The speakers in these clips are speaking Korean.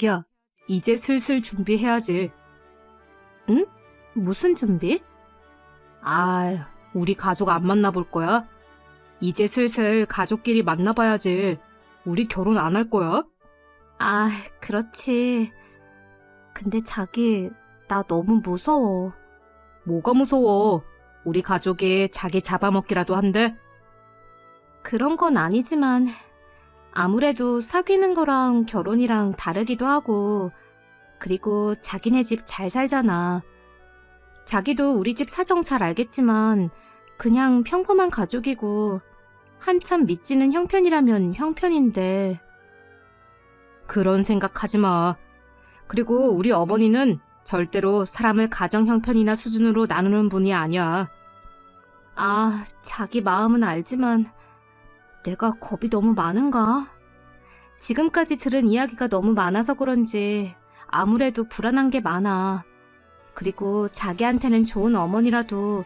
자기야, 이제 슬슬 준비해야지. 응? 무슨 준비? 아, 우리 가족 안 만나볼 거야? 이제 슬슬 가족끼리 만나봐야지. 우리 결혼 안 할 거야? 아, 그렇지. 근데 자기, 나 너무 무서워. 뭐가 무서워? 우리 가족이 자기 잡아먹기라도 한대? 그런 건 아니지만, 아무래도 사귀는 거랑 결혼이랑 다르기도 하고, 그리고 자기네 집 잘 살잖아. 자기도 우리 집 사정 잘 알겠지만, 그냥 평범한 가족이고, 한참 믿지는 형편이라면 형편인데. 그런 생각하지 마. 그리고 우리 어머니는 절대로 사람을 가정 형편이나 수준으로 나누는 분이 아니야. 아, 자기 마음은 알지만, 내가 겁이 너무 많은가? 지금까지 들은 이야기가 너무 많아서 그런지 아무래도 불안한 게 많아. 그리고 자기한테는 좋은 어머니라도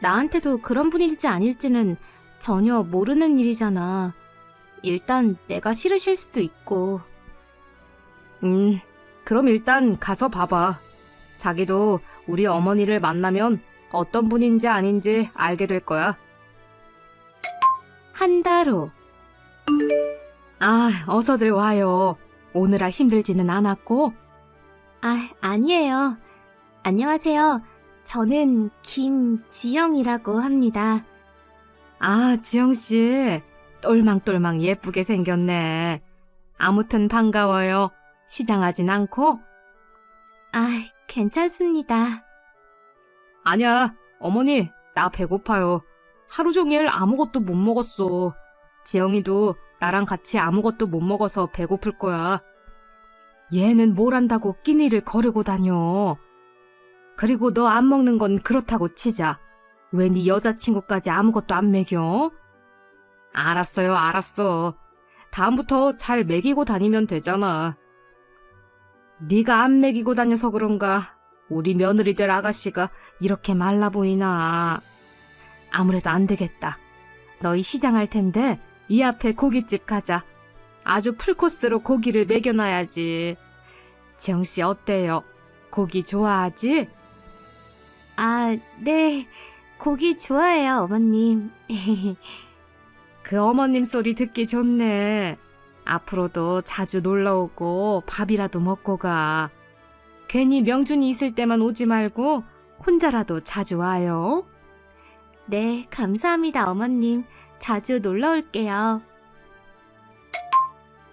나한테도 그런 분일지 아닐지는 전혀 모르는 일이잖아. 일단 내가 싫으실 수도 있고. 음, 그럼 일단 가서 봐봐. 자기도 우리 어머니를 만나면 어떤 분인지 아닌지 알게 될 거야. 한달 후. 아, 어서들 와요. 오느라 힘들지는 않았고. 아, 아니에요. 안녕하세요. 저는 김지영이라고 합니다. 아, 지영씨. 똘망똘망 예쁘게 생겼네. 아무튼 반가워요. 시장하진 않고? 아, 괜찮습니다. 아니야, 어머니, 나 배고파요. 하루 종일 아무것도 못 먹었어. 지영이도 나랑 같이 아무것도 못 먹어서 배고플 거야. 얘는 뭘 한다고 끼니를 거르고 다녀. 그리고 너 안 먹는 건 그렇다고 치자. 왜 네 여자친구까지 아무것도 안 먹여? 알았어요, 알았어. 다음부터 잘 먹이고 다니면 되잖아. 네가 안 먹이고 다녀서 그런가 우리 며느리 될 아가씨가 이렇게 말라 보이나. 아무래도 안 되겠다. 너희 시장 할 텐데 이 앞에 고깃집 가자. 아주 풀코스로 고기를 먹여놔야지. 지영 씨 어때요? 고기 좋아하지? 아, 네. 고기 좋아해요, 어머님. 그 어머님 소리 듣기 좋네. 앞으로도 자주 놀러 오고 밥이라도 먹고 가. 괜히 명준이 있을 때만 오지 말고 혼자라도 자주 와요. 네, 감사합니다, 어머님. 자주 놀러 올게요.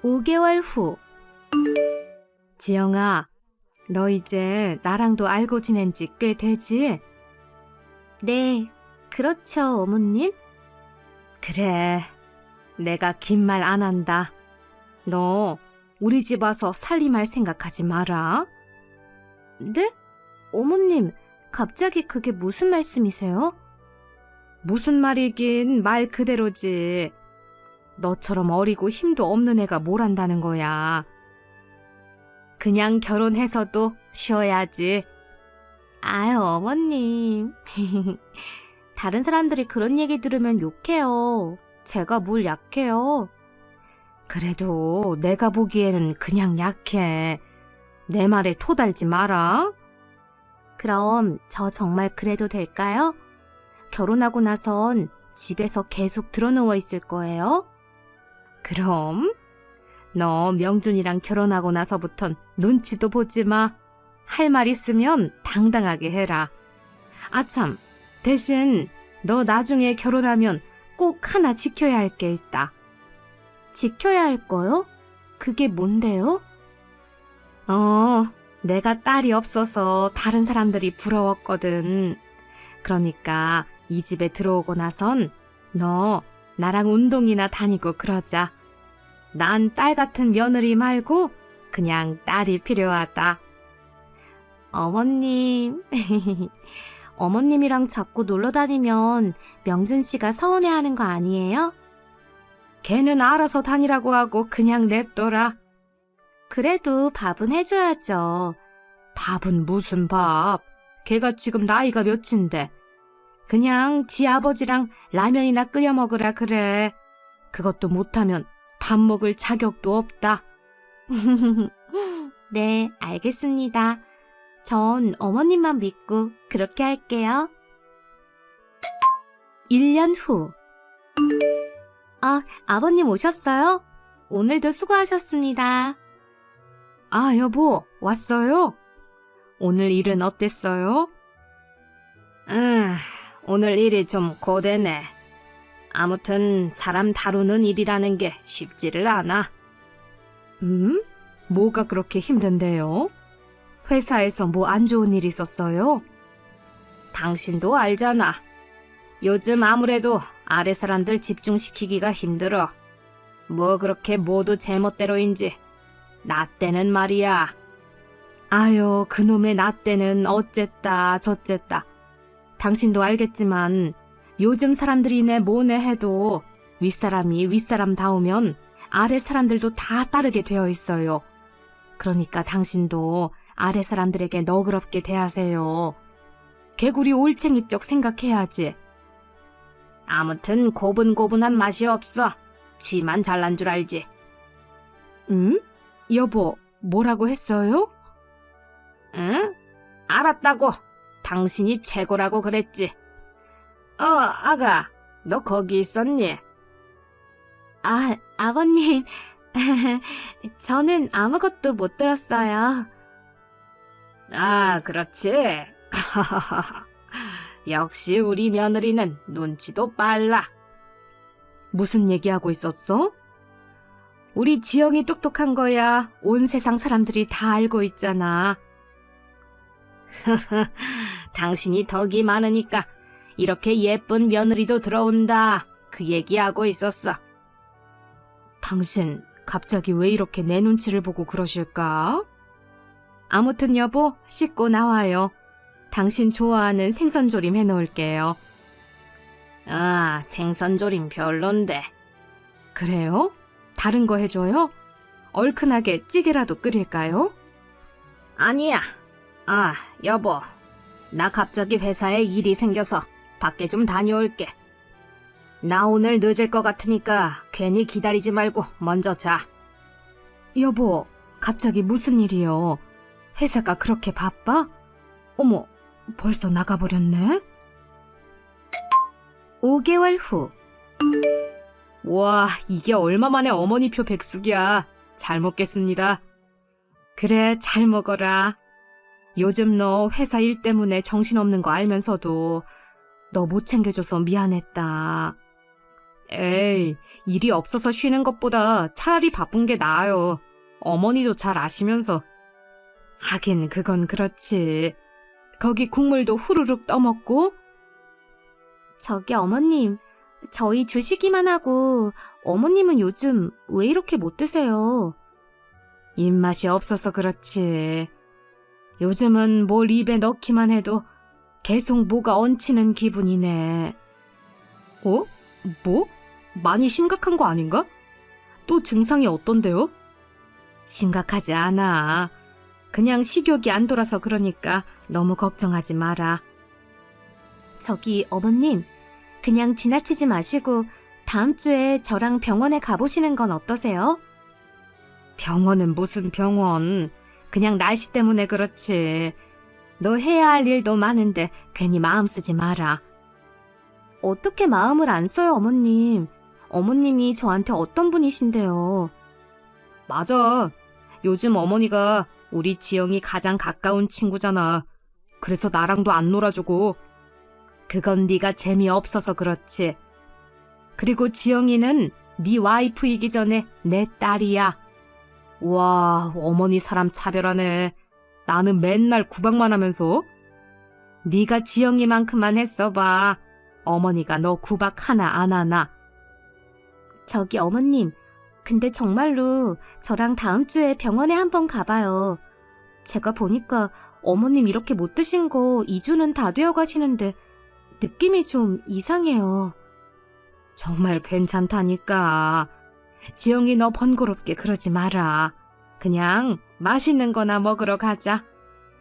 5개월 후. 지영아, 너 이제 나랑도 알고 지낸 지 꽤 되지? 네, 그렇죠, 어머님. 그래, 내가 긴 말 안 한다. 너 우리 집 와서 살림할 생각하지 마라. 네? 어머님, 갑자기 그게 무슨 말씀이세요? 무슨 말이긴 말 그대로지. 너처럼 어리고 힘도 없는 애가 뭘 한다는 거야. 그냥 결혼해서도 쉬어야지. 아유, 어머님. 다른 사람들이 그런 얘기 들으면 욕해요. 제가 뭘 약해요. 그래도 내가 보기에는 그냥 약해. 내 말에 토달지 마라. 그럼 저 정말 그래도 될까요? 결혼하고 나선 집에서 계속 드러누워 있을 거예요? 그럼? 너 명준이랑 결혼하고 나서부턴 눈치도 보지 마. 할 말 있으면 당당하게 해라. 아참, 대신 너 나중에 결혼하면 꼭 하나 지켜야 할 게 있다. 지켜야 할 거요? 그게 뭔데요? 어, 내가 딸이 없어서 다른 사람들이 부러웠거든. 그러니까 이 집에 들어오고 나선 너 나랑 운동이나 다니고 그러자. 난 딸 같은 며느리 말고 그냥 딸이 필요하다. 어머님. 어머님이랑 자꾸 놀러 다니면 명준 씨가 서운해 하는 거 아니에요? 걔는 알아서 다니라고 하고 그냥 냅둬라. 그래도 밥은 해줘야죠. 밥은 무슨 밥? 걔가 지금 나이가 몇인데. 그냥 지 아버지랑 라면이나 끓여 먹으라 그래. 그것도 못하면 밥 먹을 자격도 없다. 네, 알겠습니다. 전 어머님만 믿고 그렇게 할게요. 1년 후. 아, 아버님 오셨어요? 오늘도 수고하셨습니다. 아, 여보, 왔어요? 오늘 일은 어땠어요? 음, 오늘 일이 좀 고되네. 아무튼 사람 다루는 일이라는 게 쉽지를 않아. 음? 뭐가 그렇게 힘든데요? 회사에서 뭐 안 좋은 일 있었어요? 당신도 알잖아. 요즘 아무래도 아래 사람들 집중시키기가 힘들어. 뭐 그렇게 모두 제멋대로인지. 나 때는 말이야. 아유, 그놈의 나 때는 어쨌다, 저쨌다. 당신도 알겠지만 요즘 사람들이네 뭐네 해도 윗사람이 윗사람 다우면 아래 사람들도 다 따르게 되어 있어요. 그러니까 당신도 아래 사람들에게 너그럽게 대하세요. 개구리 올챙이 쪽 생각해야지. 아무튼 고분고분한 맛이 없어. 지만 잘난 줄 알지. 응? 여보, 뭐라고 했어요? 응? 알았다고. 당신이 최고라고 그랬지. 어, 아가, 너 거기 있었니? 아, 아버님. 저는 아무것도 못 들었어요. 아, 그렇지. 역시 우리 며느리는 눈치도 빨라. 무슨 얘기하고 있었어? 우리 지영이 똑똑한 거야. 온 세상 사람들이 다 알고 있잖아. 당신이 덕이 많으니까 이렇게 예쁜 며느리도 들어온다. 그 얘기하고 있었어. 당신 갑자기 왜 이렇게 내 눈치를 보고 그러실까? 아무튼 여보, 씻고 나와요. 당신 좋아하는 생선조림 해놓을게요. 아, 생선조림 별론데. 그래요? 다른 거 해줘요? 얼큰하게 찌개라도 끓일까요? 아니야. 아, 여보. 나 갑자기 회사에 일이 생겨서 밖에 좀 다녀올게. 나 오늘 늦을 것 같으니까 괜히 기다리지 말고 먼저 자. 여보, 갑자기 무슨 일이요? 회사가 그렇게 바빠? 어머, 벌써 나가버렸네? 5개월 후. 와, 이게 얼마 만에 어머니표 백숙이야. 잘 먹겠습니다. 그래, 잘 먹어라. 요즘 너 회사 일 때문에 정신없는 거 알면서도 너 못 챙겨줘서 미안했다. 에이, 일이 없어서 쉬는 것보다 차라리 바쁜 게 나아요. 어머니도 잘 아시면서. 하긴 그건 그렇지. 거기 국물도 후루룩 떠먹고. 저기 어머님, 저희 주시기만 하고 어머님은 요즘 왜 이렇게 못 드세요? 입맛이 없어서 그렇지. 요즘은 뭘 입에 넣기만 해도 계속 뭐가 얹히는 기분이네. 어? 뭐? 많이 심각한 거 아닌가? 또 증상이 어떤데요? 심각하지 않아. 그냥 식욕이 안 돌아서 그러니까 너무 걱정하지 마라. 저기 어머님, 그냥 지나치지 마시고 다음 주에 저랑 병원에 가보시는 건 어떠세요? 병원은 무슨 병원? 그냥 날씨 때문에 그렇지. 너 해야 할 일도 많은데 괜히 마음 쓰지 마라. 어떻게 마음을 안 써요, 어머님? 어머님이 저한테 어떤 분이신데요? 맞아. 요즘 어머니가 우리 지영이 가장 가까운 친구잖아. 그래서 나랑도 안 놀아주고. 그건 네가 재미없어서 그렇지. 그리고 지영이는 네 와이프이기 전에 내 딸이야. 와, 어머니 사람 차별하네. 나는 맨날 구박만 하면서. 네가 지영이만큼만 했어봐. 어머니가 너 구박 하나 안 하나. 저기 어머님, 근데 정말로 저랑 다음 주에 병원에 한번 가봐요. 제가 보니까 어머님 이렇게 못 드신 거 2주는 다 되어 가시는데 느낌이 좀 이상해요. 정말 괜찮다니까. 지영이 너 번거롭게 그러지 마라. 그냥 맛있는 거나 먹으러 가자.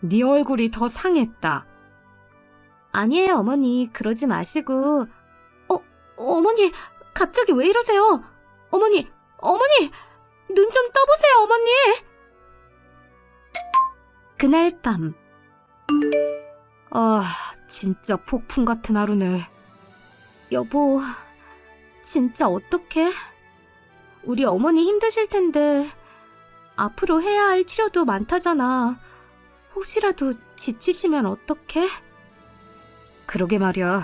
네 얼굴이 더 상했다. 아니에요, 어머니. 그러지 마시고. 어, 어머니, 갑자기 왜 이러세요? 어머니, 어머니! 눈 좀 떠보세요, 어머니! 그날 밤. 아, 진짜 폭풍 같은 하루네. 여보, 진짜 어떡해? 우리 어머니 힘드실 텐데, 앞으로 해야 할 치료도 많다잖아. 혹시라도 지치시면 어떡해? 그러게 말이야.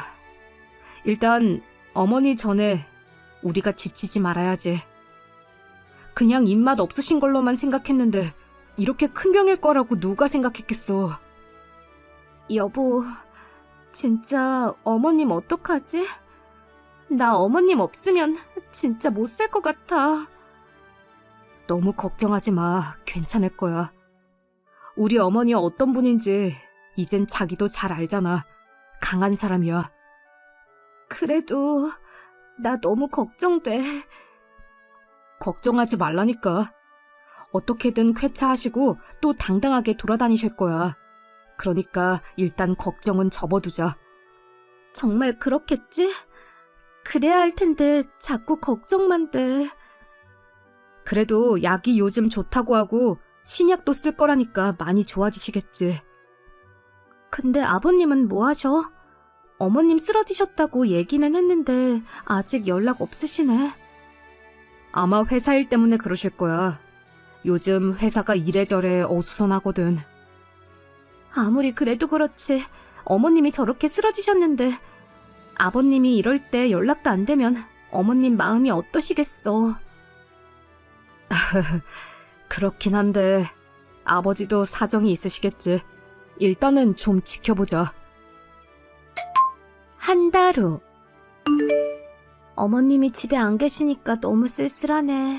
일단, 어머니 전에 우리가 지치지 말아야지. 그냥 입맛 없으신 걸로만 생각했는데, 이렇게 큰 병일 거라고 누가 생각했겠어. 여보, 진짜 어머님 어떡하지? 나 어머님 없으면 진짜 못 살 것 같아. 너무 걱정하지 마. 괜찮을 거야. 우리 어머니 어떤 분인지 이젠 자기도 잘 알잖아. 강한 사람이야. 그래도 나 너무 걱정돼. 걱정하지 말라니까. 어떻게든 쾌차하시고 또 당당하게 돌아다니실 거야. 그러니까 일단 걱정은 접어두자. 정말 그렇겠지? 그래야 할 텐데 자꾸 걱정만 돼. 그래도 약이 요즘 좋다고 하고 신약도 쓸 거라니까 많이 좋아지시겠지. 근데 아버님은 뭐 하셔? 어머님 쓰러지셨다고 얘기는 했는데 아직 연락 없으시네. 아마 회사 일 때문에 그러실 거야. 요즘 회사가 이래저래 어수선하거든. 아무리 그래도 그렇지 어머님이 저렇게 쓰러지셨는데 아버님이 이럴 때 연락도 안 되면 어머님 마음이 어떠시겠어. 그렇긴 한데 아버지도 사정이 있으시겠지. 일단은 좀 지켜보자. 한 달 후. 어머님이 집에 안 계시니까 너무 쓸쓸하네.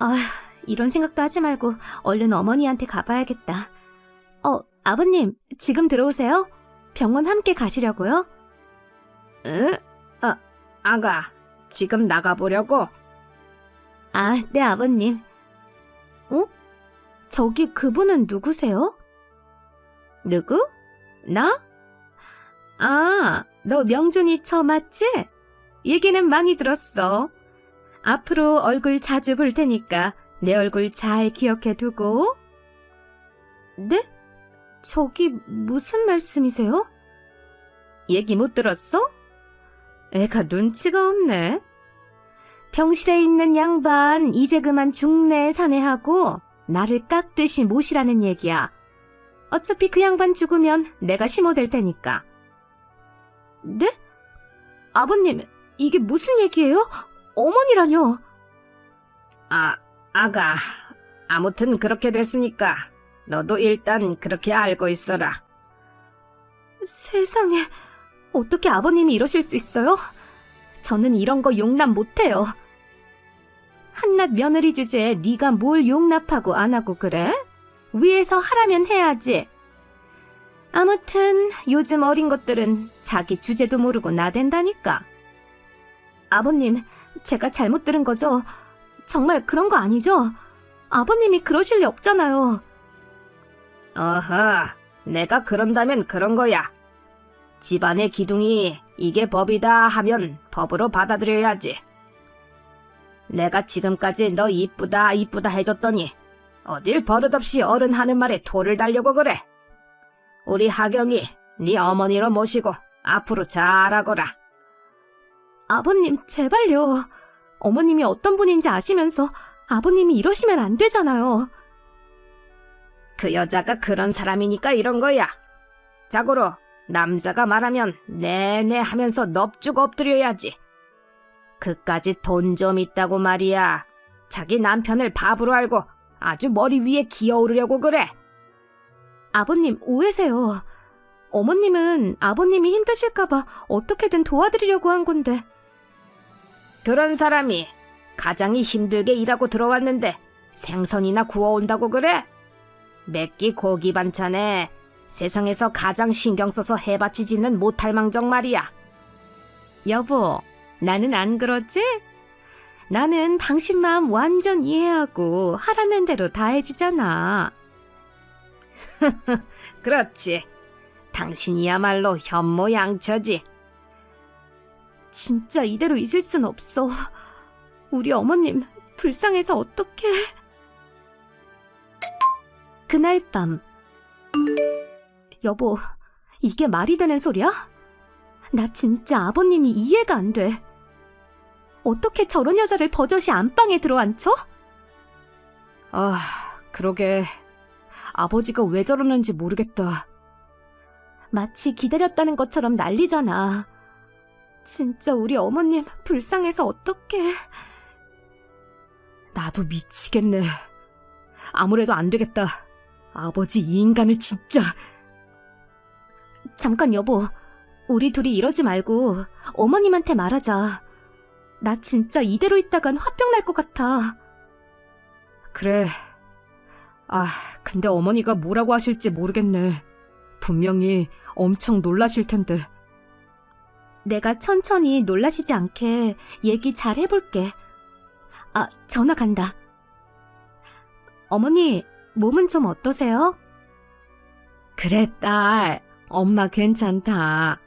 아, 이런 생각도 하지 말고 얼른 어머니한테 가봐야겠다. 어, 아버님, 지금 들어오세요? 병원 함께 가시려고요? 응? 아, 아가, 지금 나가보려고? 아, 네, 아버님. 어? 저기 그분은 누구세요? 누구? 나? 아, 너 명준이 처 맞지? 얘기는 많이 들었어. 앞으로 얼굴 자주 볼 테니까 내 얼굴 잘 기억해 두고. 네? 저기 무슨 말씀이세요? 얘기 못 들었어? 애가 눈치가 없네. 병실에 있는 양반 이제 그만 죽네 사내하고 나를 깍듯이 모시라는 얘기야. 어차피 그 양반 죽으면 내가 심어댈 테니까. 네? 아버님, 이게 무슨 얘기예요? 어머니라뇨? 아, 아가. 아무튼 그렇게 됐으니까 너도 일단 그렇게 알고 있어라. 세상에, 어떻게 아버님이 이러실 수 있어요? 저는 이런 거 용납 못해요. 한낱 며느리 주제에 네가 뭘 용납하고 안 하고 그래? 위에서 하라면 해야지. 아무튼 요즘 어린 것들은 자기 주제도 모르고 나댄다니까. 아버님, 제가 잘못 들은 거죠? 정말 그런 거 아니죠? 아버님이 그러실 리 없잖아요. 어허, 내가 그런다면 그런 거야. 집안의 기둥이 이게 법이다 하면 법으로 받아들여야지. 내가 지금까지 너 이쁘다 이쁘다 해줬더니 어딜 버릇없이 어른 하는 말에 토를 달려고 그래. 우리 하경이 네 어머니로 모시고 앞으로 잘하거라. 아버님 제발요. 어머님이 어떤 분인지 아시면서 아버님이 이러시면 안 되잖아요. 그 여자가 그런 사람이니까 이런 거야. 자고로 남자가 말하면 네네 하면서 넙죽 엎드려야지. 그까지 돈 좀 있다고 말이야. 자기 남편을 바보로 알고 아주 머리 위에 기어오르려고 그래. 아버님 오해세요. 어머님은 아버님이 힘드실까봐 어떻게든 도와드리려고 한 건데. 그런 사람이 가장이 힘들게 일하고 들어왔는데 생선이나 구워온다고 그래? 맵기 고기 반찬에 세상에서 가장 신경 써서 해바치지는 못할 망정 말이야. 여보, 나는 안 그러지? 나는 당신 마음 완전 이해하고 하라는 대로 다 해주잖아. 그렇지. 당신이야말로 현모양처지. 진짜 이대로 있을 순 없어. 우리 어머님 불쌍해서 어떡해. 그날 밤. 여보, 이게 말이 되는 소리야? 나 진짜 아버님이 이해가 안 돼. 어떻게 저런 여자를 버젓이 안방에 들어앉혀? 아, 그러게. 아버지가 왜 저러는지 모르겠다. 마치 기다렸다는 것처럼 난리잖아. 진짜 우리 어머님 불쌍해서 어떡해. 나도 미치겠네. 아무래도 안 되겠다. 아버지 이 인간을 진짜. 잠깐 여보. 우리 둘이 이러지 말고 어머님한테 말하자. 나 진짜 이대로 있다간 화병 날 것 같아. 그래. 아, 근데 어머니가 뭐라고 하실지 모르겠네. 분명히 엄청 놀라실 텐데. 내가 천천히 놀라시지 않게 얘기 잘 해볼게. 아, 전화 간다. 어머니, 몸은 좀 어떠세요? 그래, 딸. 엄마 괜찮다.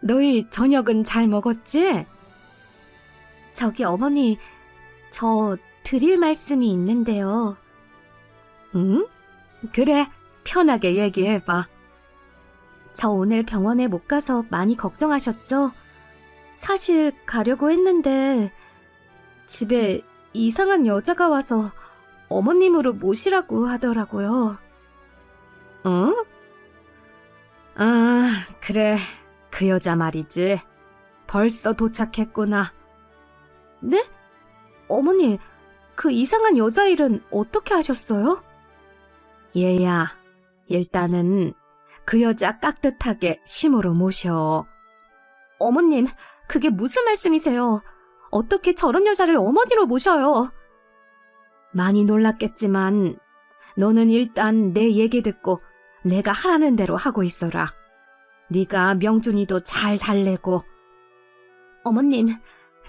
너희 저녁은 잘 먹었지? 저기 어머니, 저 드릴 말씀이 있는데요. 응? 그래, 편하게 얘기해봐. 저 오늘 병원에 못 가서 많이 걱정하셨죠? 사실 가려고 했는데, 집에 이상한 여자가 와서 어머님으로 모시라고 하더라고요. 어? 아, 그래. 그 여자 말이지. 벌써 도착했구나. 네? 어머니, 그 이상한 여자 일은 어떻게 하셨어요? 얘야, 일단은 그 여자 깍듯하게 심으로 모셔. 어머님, 그게 무슨 말씀이세요? 어떻게 저런 여자를 어머니로 모셔요? 많이 놀랐겠지만, 너는 일단 내 얘기 듣고 내가 하라는 대로 하고 있어라. 네가 명준이도 잘 달래고. 어머님,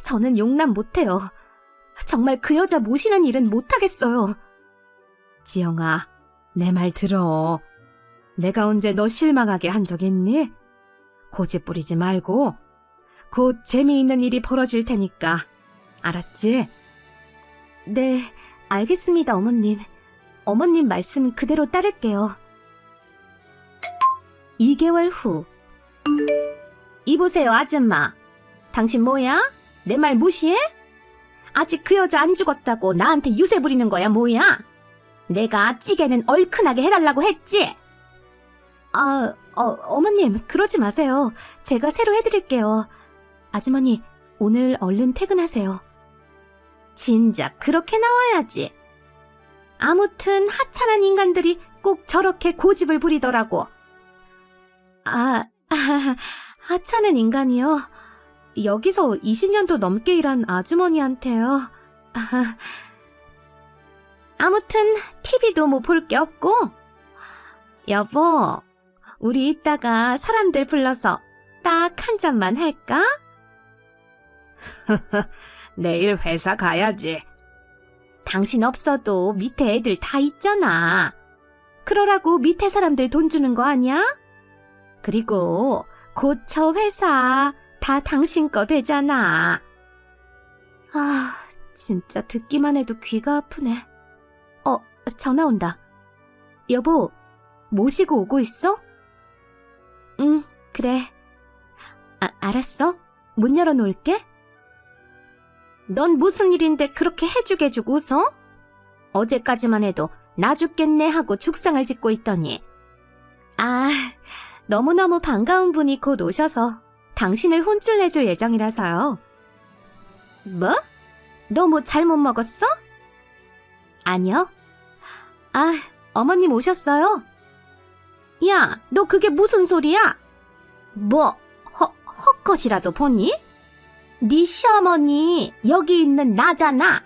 저는 용납 못해요. 정말 그 여자 모시는 일은 못하겠어요. 지영아, 내 말 들어. 내가 언제 너 실망하게 한 적 있니? 고집 부리지 말고 곧 재미있는 일이 벌어질 테니까. 알았지? 네, 알겠습니다, 어머님. 어머님 말씀 그대로 따를게요. 2개월 후. 이보세요, 아줌마. 당신 뭐야? 내 말 무시해? 아직 그 여자 안 죽었다고 나한테 유세 부리는 거야, 뭐야? 내가 찌개는 얼큰하게 해달라고 했지? 아, 어, 어머님, 그러지 마세요. 제가 새로 해드릴게요. 아주머니, 오늘 얼른 퇴근하세요. 진작 그렇게 나와야지. 아무튼 하찮은 인간들이 꼭 저렇게 고집을 부리더라고. 아, 아 하찮은 인간이요? 여기서 20년도 넘게 일한 아주머니한테요. 아, 아무튼 TV도 뭐 볼 게 없고. 여보, 우리 이따가 사람들 불러서 딱 한 잔만 할까? 내일 회사 가야지. 당신 없어도 밑에 애들 다 있잖아. 그러라고 밑에 사람들 돈 주는 거 아니야? 그리고 곧 저 회사 다 당신 거 되잖아. 아, 진짜 듣기만 해도 귀가 아프네. 어, 전화 온다. 여보, 모시고 오고 있어? 응, 그래. 아, 알았어. 문 열어놓을게. 넌 무슨 일인데 그렇게 해주게 해주고 웃어? 어제까지만 해도 나 죽겠네 하고 죽상을 짓고 있더니. 아, 너무너무 반가운 분이 곧 오셔서 당신을 혼쭐 내줄 예정이라서요. 뭐? 너 뭐 잘못 먹었어? 아니요. 아, 어머님 오셨어요? 야, 너 그게 무슨 소리야? 뭐, 허, 헛것이라도 보니? 네 시어머니 여기 있는 나잖아.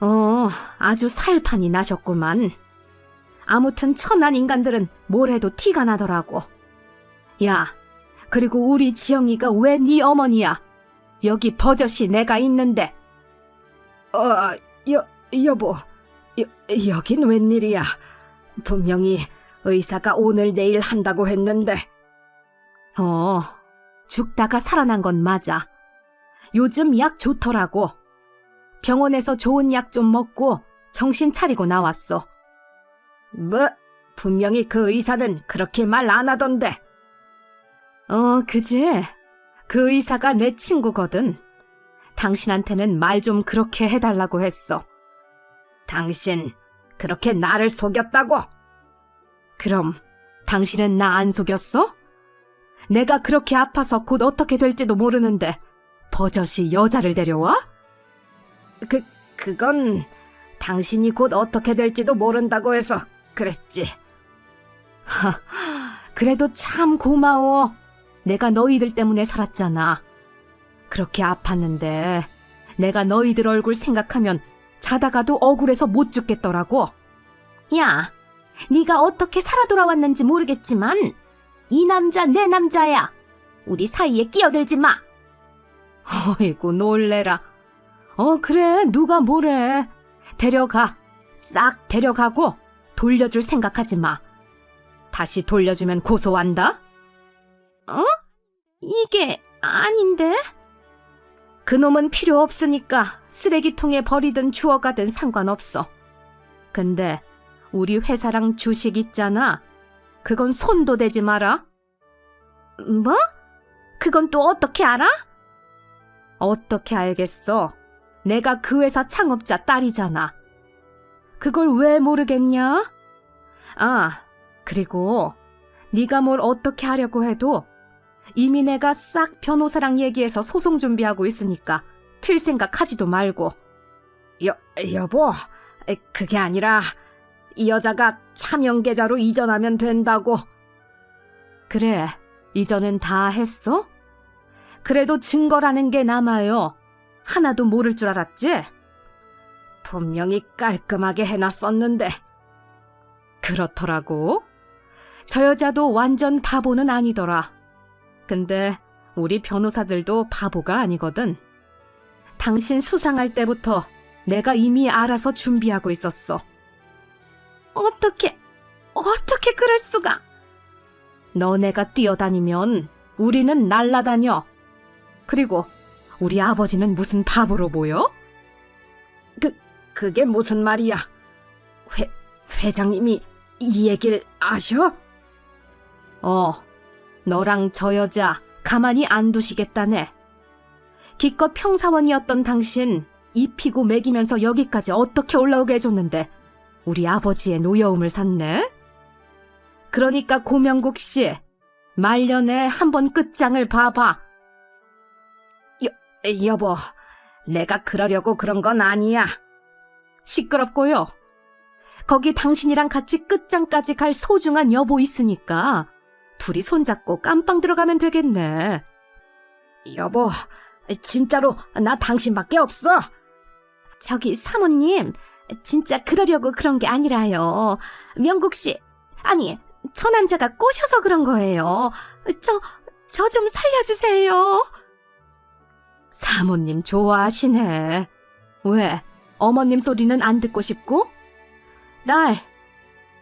어, 아주 살판이 나셨구만. 아무튼 천한 인간들은 뭘 해도 티가 나더라고. 야, 그리고 우리 지영이가 왜 네 어머니야? 여기 버젓이 내가 있는데. 어, 여, 여보, 여, 여긴 웬일이야? 분명히 의사가 오늘 내일 한다고 했는데. 어, 죽다가 살아난 건 맞아. 요즘 약 좋더라고. 병원에서 좋은 약 좀 먹고 정신 차리고 나왔어. 뭐, 분명히 그 의사는 그렇게 말 안 하던데. 어, 그지? 그 의사가 내 친구거든. 당신한테는 말 좀 그렇게 해달라고 했어. 당신, 그렇게 나를 속였다고? 그럼, 당신은 나 안 속였어? 내가 그렇게 아파서 곧 어떻게 될지도 모르는데, 버젓이 여자를 데려와? 그, 그건, 당신이 곧 어떻게 될지도 모른다고 해서 그랬지. 하, 그래도 참 고마워. 내가 너희들 때문에 살았잖아. 그렇게 아팠는데 내가 너희들 얼굴 생각하면 자다가도 억울해서 못 죽겠더라고. 야, 네가 어떻게 살아 돌아왔는지 모르겠지만 이 남자 내 남자야. 우리 사이에 끼어들지 마. 어이구 놀래라. 어 그래 누가 뭐래. 데려가. 싹 데려가고 돌려줄 생각하지 마. 다시 돌려주면 고소한다? 어? 이게 아닌데? 그놈은 필요 없으니까 쓰레기통에 버리든 주워가든 상관없어. 근데 우리 회사랑 주식 있잖아. 그건 손도 대지 마라. 뭐? 그건 또 어떻게 알아? 어떻게 알겠어? 내가 그 회사 창업자 딸이잖아. 그걸 왜 모르겠냐? 아, 그리고 네가 뭘 어떻게 하려고 해도 이미 내가 싹 변호사랑 얘기해서 소송 준비하고 있으니까 틀 생각하지도 말고. 여, 여보, 그게 아니라 이 여자가 차명 계좌로 이전하면 된다고. 그래, 이전은 다 했어? 그래도 증거라는 게 남아요. 하나도 모를 줄 알았지? 분명히 깔끔하게 해놨었는데. 그렇더라고. 저 여자도 완전 바보는 아니더라. 근데 우리 변호사들도 바보가 아니거든. 당신 수상할 때부터 내가 이미 알아서 준비하고 있었어. 어떻게, 어떻게 그럴 수가? 너네가 뛰어다니면 우리는 날라다녀. 그리고 우리 아버지는 무슨 바보로 보여? 그, 그게 무슨 말이야? 회, 회장님이 이 얘기를 아셔? 어, 너랑 저 여자 가만히 안 두시겠다네. 기껏 평사원이었던 당신 입히고 먹이면서 여기까지 어떻게 올라오게 해줬는데 우리 아버지의 노여움을 샀네? 그러니까 고명국 씨, 말년에 한번 끝장을 봐봐. 여, 여보, 내가 그러려고 그런 건 아니야. 시끄럽고요. 거기 당신이랑 같이 끝장까지 갈 소중한 여보 있으니까 둘이 손잡고 깜빵 들어가면 되겠네. 여보, 진짜로 나 당신밖에 없어. 저기 사모님, 진짜 그러려고 그런 게 아니라요. 명국 씨, 아니, 저 남자가 꼬셔서 그런 거예요. 저, 저 좀 살려주세요. 사모님 좋아하시네. 왜? 어머님 소리는 안 듣고 싶고? 날,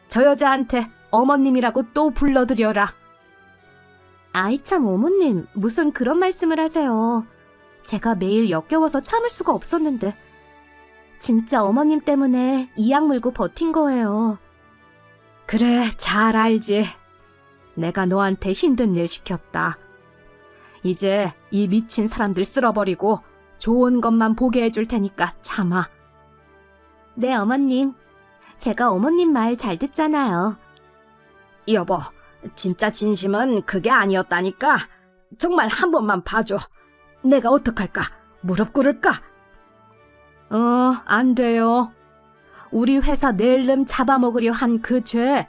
저 여자한테 어머님이라고 또 불러드려라. 아이 참 어머님, 무슨 그런 말씀을 하세요. 제가 매일 역겨워서 참을 수가 없었는데. 진짜 어머님 때문에 이악 물고 버틴 거예요. 그래, 잘 알지. 내가 너한테 힘든 일 시켰다. 이제 이 미친 사람들 쓸어버리고 좋은 것만 보게 해줄 테니까 참아. 네, 어머님. 제가 어머님 말 잘 듣잖아요. 여보, 진짜 진심은 그게 아니었다니까. 정말 한 번만 봐줘. 내가 어떡할까? 무릎 꿇을까? 어, 안 돼요. 우리 회사 낼름 잡아먹으려 한 그 죄.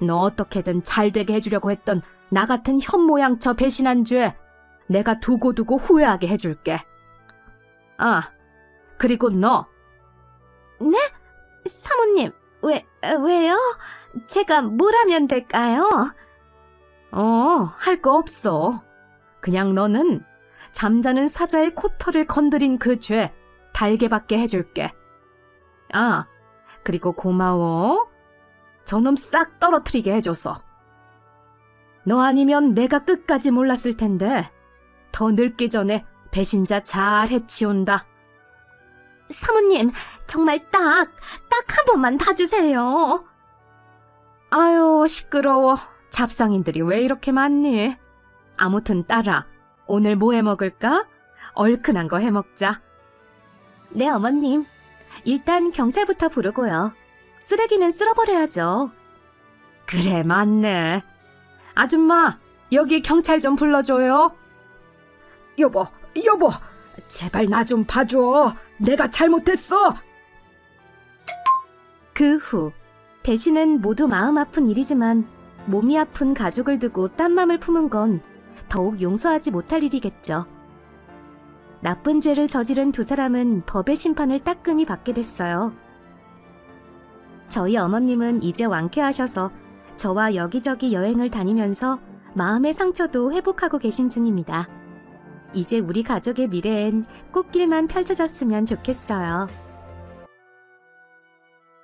너 어떻게든 잘 되게 해주려고 했던 나 같은 현모양처 배신한 죄. 내가 두고두고 후회하게 해줄게. 아, 그리고 너. 네? 사모님, 왜, 왜요? 제가 뭘 하면 될까요? 어, 할 거 없어. 그냥 너는 잠자는 사자의 코털을 건드린 그 죄 달게 받게 해줄게. 아, 그리고 고마워. 저놈 싹 떨어뜨리게 해줘서. 너 아니면 내가 끝까지 몰랐을 텐데, 더 늙기 전에 배신자 잘 해치운다. 사모님, 정말 딱, 딱 한 번만 봐주세요. 아유, 시끄러워. 잡상인들이 왜 이렇게 많니? 아무튼 딸아, 오늘 뭐 해 먹을까? 얼큰한 거 해 먹자. 네, 어머님. 일단 경찰부터 부르고요. 쓰레기는 쓸어버려야죠. 그래, 맞네. 아줌마, 여기 경찰 좀 불러줘요. 여보, 여보, 제발 나 좀 봐줘. 내가 잘못했어. 그 후, 배신은 모두 마음 아픈 일이지만 몸이 아픈 가족을 두고 딴 맘을 품은 건 더욱 용서하지 못할 일이겠죠. 나쁜 죄를 저지른 두 사람은 법의 심판을 따끔히 받게 됐어요. 저희 어머님은 이제 완쾌하셔서 저와 여기저기 여행을 다니면서 마음의 상처도 회복하고 계신 중입니다. 이제 우리 가족의 미래엔 꽃길만 펼쳐졌으면 좋겠어요.